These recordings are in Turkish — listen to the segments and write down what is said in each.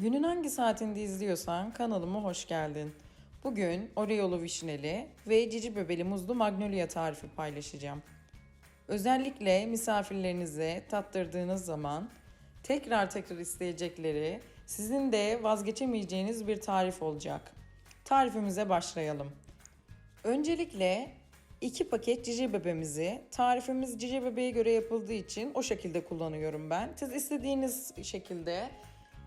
Günün hangi saatinde izliyorsan kanalıma hoş geldin. Bugün Oreo'lu vişneli ve cici bebeli muzlu magnolia tarifi paylaşacağım. Özellikle misafirlerinize tattırdığınız zaman tekrar tekrar isteyecekleri, sizin de vazgeçemeyeceğiniz bir tarif olacak. Tarifimize başlayalım. Öncelikle iki paket cici bebemizi, tarifimiz cici bebeğe göre yapıldığı için o şekilde kullanıyorum ben. Siz istediğiniz şekilde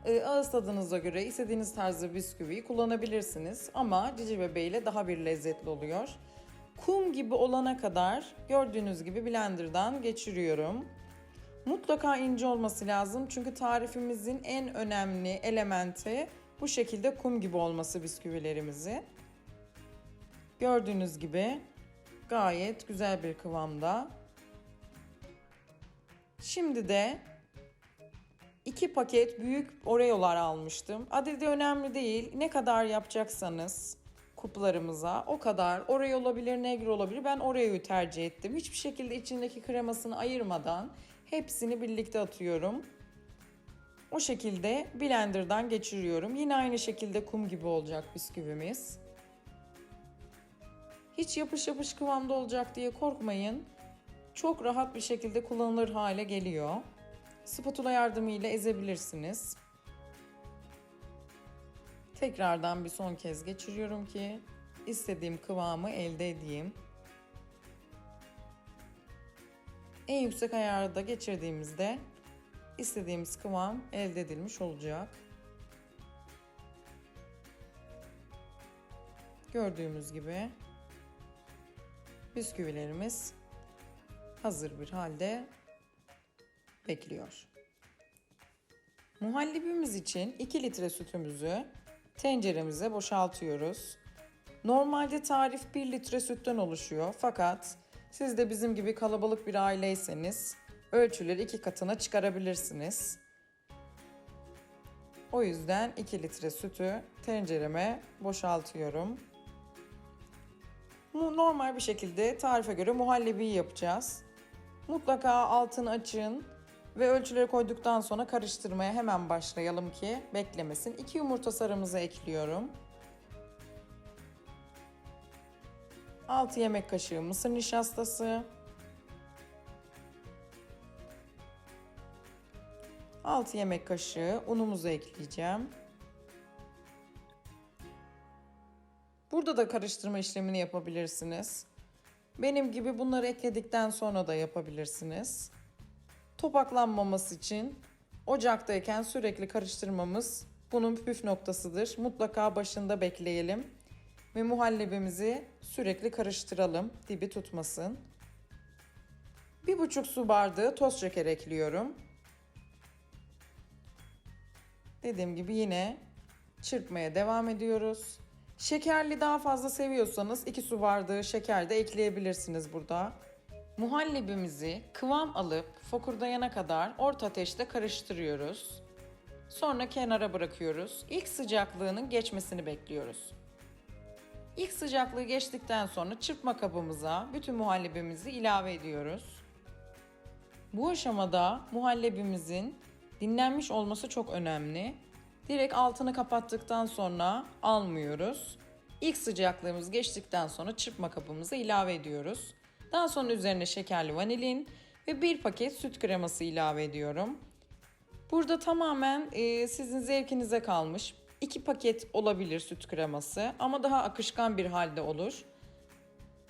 e, ağız tadınıza göre istediğiniz tarzda bisküviyi kullanabilirsiniz. Ama cici bebeğiyle daha bir lezzetli oluyor. Kum gibi olana kadar gördüğünüz gibi blenderdan geçiriyorum. Mutlaka ince olması lazım çünkü tarifimizin en önemli elementi bu şekilde kum gibi olması bisküvilerimizi. Gördüğünüz gibi gayet güzel bir kıvamda. Şimdi de iki paket büyük Oreo'lar almıştım. Adedi önemli değil. Ne kadar yapacaksanız kuplarımıza o kadar Oreo olabilir, Negro olabilir. Ben Oreo'yu tercih ettim. Hiçbir şekilde içindeki kremasını ayırmadan hepsini birlikte atıyorum. O şekilde blenderdan geçiriyorum. Yine aynı şekilde kum gibi olacak bisküvimiz. Hiç yapış yapış kıvamda olacak diye korkmayın. Çok rahat bir şekilde kullanılır hale geliyor. Spatula yardımıyla ezebilirsiniz. Tekrardan bir son kez geçiriyorum ki istediğim kıvamı elde edeyim. En yüksek ayarda geçirdiğimizde istediğimiz kıvam elde edilmiş olacak. Gördüğümüz gibi bisküvilerimiz hazır bir halde bekliyor. Muhallebimiz için 2 litre sütümüzü tenceremize boşaltıyoruz. Normalde tarif 1 litre sütten oluşuyor fakat siz de bizim gibi kalabalık bir aileyseniz ölçüleri iki katına çıkarabilirsiniz. O yüzden 2 litre sütü tencereme boşaltıyorum. Normal bir şekilde tarife göre muhallebi yapacağız. Mutlaka altını açın ve ölçüleri koyduktan sonra karıştırmaya hemen başlayalım ki beklemesin. 2 yumurta sarımızı ekliyorum. 6 yemek kaşığı mısır nişastası. 6 yemek kaşığı unumuzu ekleyeceğim. Burada da karıştırma işlemini yapabilirsiniz. Benim gibi bunları ekledikten sonra da yapabilirsiniz. Topaklanmaması için ocaktayken sürekli karıştırmamız bunun püf noktasıdır. Mutlaka başında bekleyelim ve muhallebimizi sürekli karıştıralım dibi tutmasın. Bir buçuk su bardağı toz şeker ekliyorum. Dediğim gibi yine çırpmaya devam ediyoruz. Şekerli daha fazla seviyorsanız 2 su bardağı şeker de ekleyebilirsiniz burada. Muhallebimizi kıvam alıp fokurdayana kadar orta ateşte karıştırıyoruz. Sonra kenara bırakıyoruz. İlk sıcaklığının geçmesini bekliyoruz. İlk sıcaklığı geçtikten sonra çırpma kabımıza bütün muhallebimizi ilave ediyoruz. Bu aşamada muhallebimizin dinlenmiş olması çok önemli. Direkt altını kapattıktan sonra almıyoruz. İlk sıcaklığımız geçtikten sonra çırpma kabımıza ilave ediyoruz. Daha sonra üzerine şekerli vanilin ve bir paket süt kreması ilave ediyorum. Burada tamamen e, sizin zevkinize kalmış. İki paket olabilir süt kreması ama daha akışkan bir halde olur.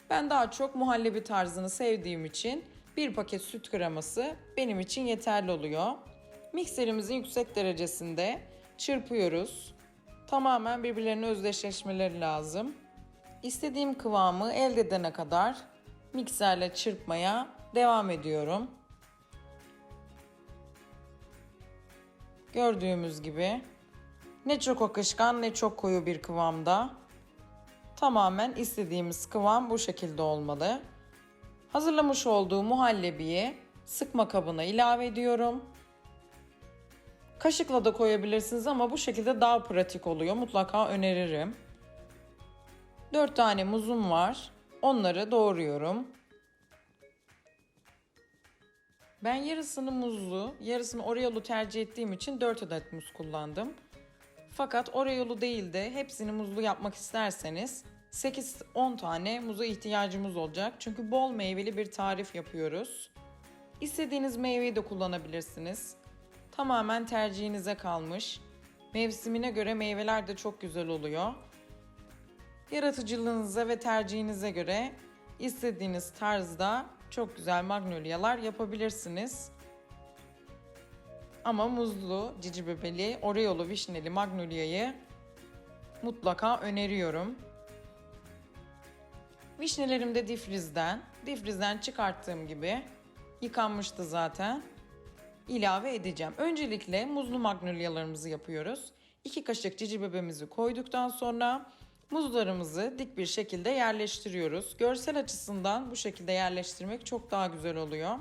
Ben daha çok muhallebi tarzını sevdiğim için bir paket süt kreması benim için yeterli oluyor. Mikserimizin yüksek derecesinde çırpıyoruz. Tamamen birbirlerine özdeşleşmeleri lazım. İstediğim kıvamı elde edene kadar mikserle çırpmaya devam ediyorum. Gördüğümüz gibi ne çok akışkan ne çok koyu bir kıvamda. Tamamen istediğimiz kıvam bu şekilde olmalı. Hazırlamış olduğum muhallebiyi sıkma kabına ilave ediyorum. Kaşıkla da koyabilirsiniz ama bu şekilde daha pratik oluyor. Mutlaka öneririm. 4 tane muzum var. Onları doğruyorum. Ben yarısını muzlu, yarısını oreo'lu tercih ettiğim için 4 adet muz kullandım. Fakat Oreo'lu değil de hepsini muzlu yapmak isterseniz 8-10 tane muza ihtiyacımız olacak. Çünkü bol meyveli bir tarif yapıyoruz. İstediğiniz meyveyi de kullanabilirsiniz. Tamamen tercihinize kalmış. Mevsimine göre meyveler de çok güzel oluyor. Yaratıcılığınıza ve tercihinize göre istediğiniz tarzda çok güzel magnolyalar yapabilirsiniz. Ama muzlu, cici bebeli, oreolu, vişneli magnolyayı mutlaka öneriyorum. Vişnelerim de difrizden. Difrizden çıkarttığım gibi yıkanmıştı zaten. İlave edeceğim. Öncelikle muzlu magnolyalarımızı yapıyoruz. 2 kaşık cici bebemizi koyduktan sonra muzlarımızı dik bir şekilde yerleştiriyoruz. Görsel açısından bu şekilde yerleştirmek çok daha güzel oluyor.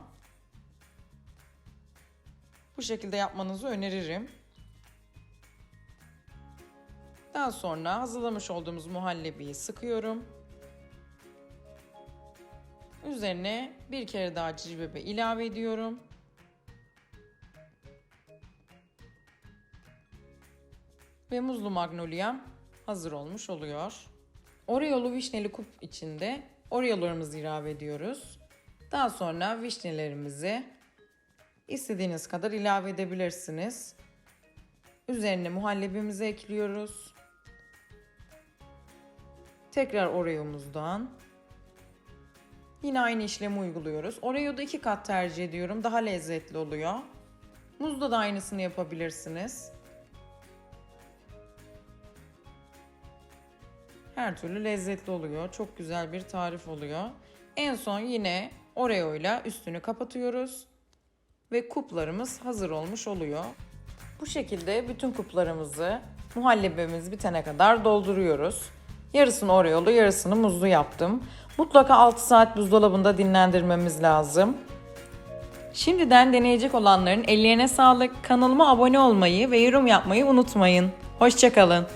Bu şekilde yapmanızı öneririm. Daha sonra hazırlamış olduğumuz muhallebiyi sıkıyorum. Üzerine bir kere daha cici bebe ilave ediyorum. Ve muzlu magnolia hazır olmuş oluyor. Oreo'lu vişneli kup içinde Oreo'larımızı ilave ediyoruz. Daha sonra vişnelerimizi istediğiniz kadar ilave edebilirsiniz. Üzerine muhallebimizi ekliyoruz. Tekrar Oreo'muzdan Yine aynı işlemi uyguluyoruz. Oreo'da iki kat tercih ediyorum. Daha lezzetli oluyor. Muzda da aynısını yapabilirsiniz. Her türlü lezzetli oluyor. Çok güzel bir tarif oluyor. En son yine Oreo ile üstünü kapatıyoruz. Ve kuplarımız hazır olmuş oluyor. Bu şekilde bütün kuplarımızı muhallebimiz bitene kadar dolduruyoruz. Yarısını Oreo'lu, yarısını muzlu yaptım. Mutlaka 6 saat buzdolabında dinlendirmemiz lazım. Şimdiden deneyecek olanların ellerine sağlık. Kanalıma abone olmayı ve yorum yapmayı unutmayın. Hoşçakalın.